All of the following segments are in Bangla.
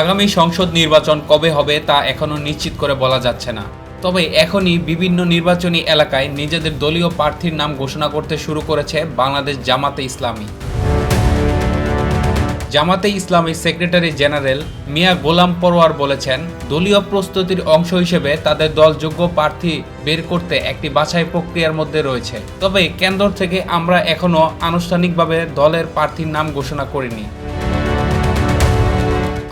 আগামী সংসদ নির্বাচন কবে হবে তা এখনও নিশ্চিত করে বলা যাচ্ছে না। তবে এখনই বিভিন্ন নির্বাচনী এলাকায় নিজেদের দলীয় প্রার্থীর নাম ঘোষণা করতে শুরু করেছে বাংলাদেশ জামাতে ইসলামী। জামাতে ইসলামী সেক্রেটারি জেনারেল মিয়া গোলাম পরোয়ার বলেছেন, দলীয় প্রস্তুতির অংশ হিসেবে তাদের দল যোগ্য প্রার্থী বের করতে একটি বাছাই প্রক্রিয়ার মধ্যে রয়েছে। তবে কেন্দ্র থেকে আমরা এখনও আনুষ্ঠানিকভাবে দলের প্রার্থীর নাম ঘোষণা করিনি।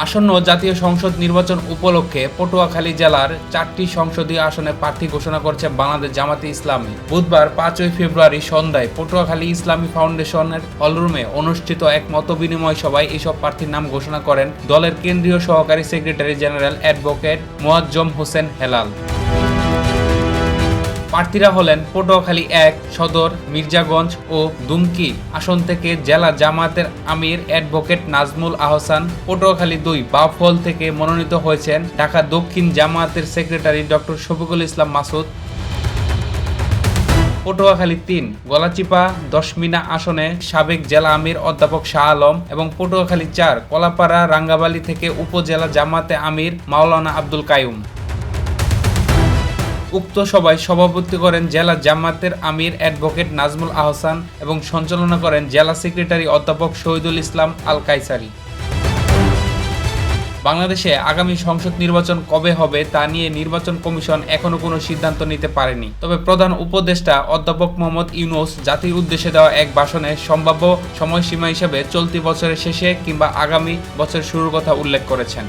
আসন্ন জাতীয় সংসদ নির্বাচন উপলক্ষে পটুয়াখালী জেলার চারটি সংসদীয় আসনে প্রার্থী ঘোষণা করছে বাংলাদেশ জামাতে ইসলামী। বুধবার পাঁচই ফেব্রুয়ারি সন্ধ্যায় পটুয়াখালী ইসলামী ফাউন্ডেশনের হলরুমে অনুষ্ঠিত এক মত বিনিময় সভায় এসব প্রার্থীর নাম ঘোষণা করেন দলের কেন্দ্রীয় সহকারী secretary general advocate Moazzem Hossain Helal. প্রার্থীরা হলেন পটুয়াখালী এক, সদর, মির্জাগঞ্জ ও দুমকি। আসন থেকে জেলা জামাতের আমির অ্যাডভোকেট নাজমুল আহসান, পটুয়াখালী দুই বাফল থেকে মনোনীত হয়েছেন ঢাকা দক্ষিণ জামাতের সেক্রেটারি ডক্টর শফিকুল ইসলাম মাসুদ। পটুয়াখালী তিন, গলাচিপা, দশমিনা আসনে সাবেক জেলা আমির অধ্যাপক শাহ আলম এবং পটুয়াখালী চার, কলাপাড়া, রাঙ্গাবালি থেকে উপজেলা জামাতে আমির মাওলানা আব্দুল কায়ুম উক্ত সভায় সভাপতি করেন জেলা জামাতের আমির অ্যাডভোকেট নাজমুল আহসান এবং সঞ্চালনা করেন জেলা সেক্রেটারি অধ্যাপক শহীদুল ইসলাম আল কাইসারি বাংলাদেশে আগামী সংসদ নির্বাচন কবে হবে তা নিয়ে নির্বাচন কমিশন এখনও কোনো সিদ্ধান্ত নিতে পারেনি। তবে প্রধান উপদেষ্টা অধ্যাপক মোহাম্মদ ইউনুস জাতির উদ্দেশ্যে দেওয়া এক ভাষণে সম্ভাব্য সময়সীমা হিসেবে চলতি বছরের শেষে কিংবা আগামী বছর শুরুর কথা উল্লেখ করেছেন।